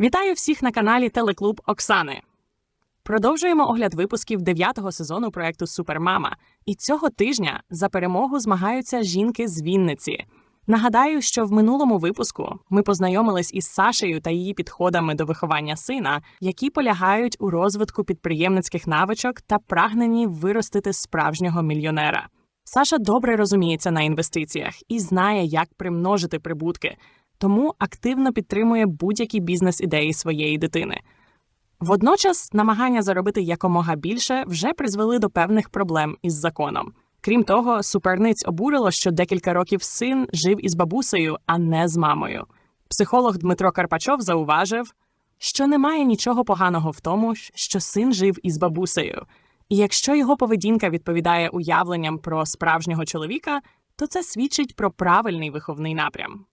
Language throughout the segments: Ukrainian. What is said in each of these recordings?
Вітаю всіх на каналі Телеклуб Оксани. Продовжуємо огляд випусків дев'ятого сезону проекту Супермама. І цього тижня за перемогу змагаються жінки з Вінниці. Нагадаю, що в минулому випуску ми познайомились із Сашею та її підходами до виховання сина, які полягають у розвитку підприємницьких навичок та прагненні виростити справжнього мільйонера. Саша добре розуміється на інвестиціях і знає, як примножити прибутки, тому активно підтримує будь-які бізнес-ідеї своєї дитини. Водночас намагання заробити якомога більше вже призвели до певних проблем із законом. Крім того, суперниць обурило, що декілька років син жив із бабусею, а не з мамою. Психолог Дмитро Карпачов зауважив, що немає нічого поганого в тому, що син жив із бабусею. І якщо його поведінка відповідає уявленням про справжнього чоловіка, то це свідчить про правильний виховний напрям.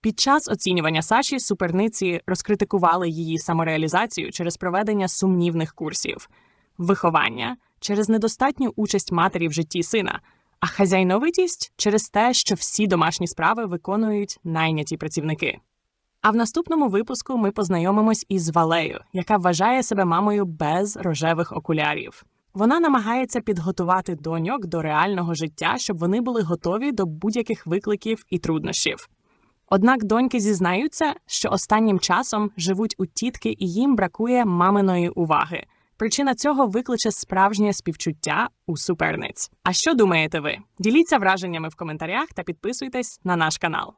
Під час оцінювання Саші суперниці розкритикували її самореалізацію через проведення сумнівних курсів, виховання через недостатню участь матері в житті сина, а хазяйновитість через те, що всі домашні справи виконують найняті працівники. А в наступному випуску ми познайомимось із Валею, яка вважає себе мамою без рожевих окулярів. Вона намагається підготувати доньок до реального життя, щоб вони були готові до будь-яких викликів і труднощів. Однак доньки зізнаються, що останнім часом живуть у тітки і їм бракує маминої уваги. Причина цього викличе справжнє співчуття у суперниць. А що думаєте ви? Діліться враженнями в коментарях та підписуйтесь на наш канал.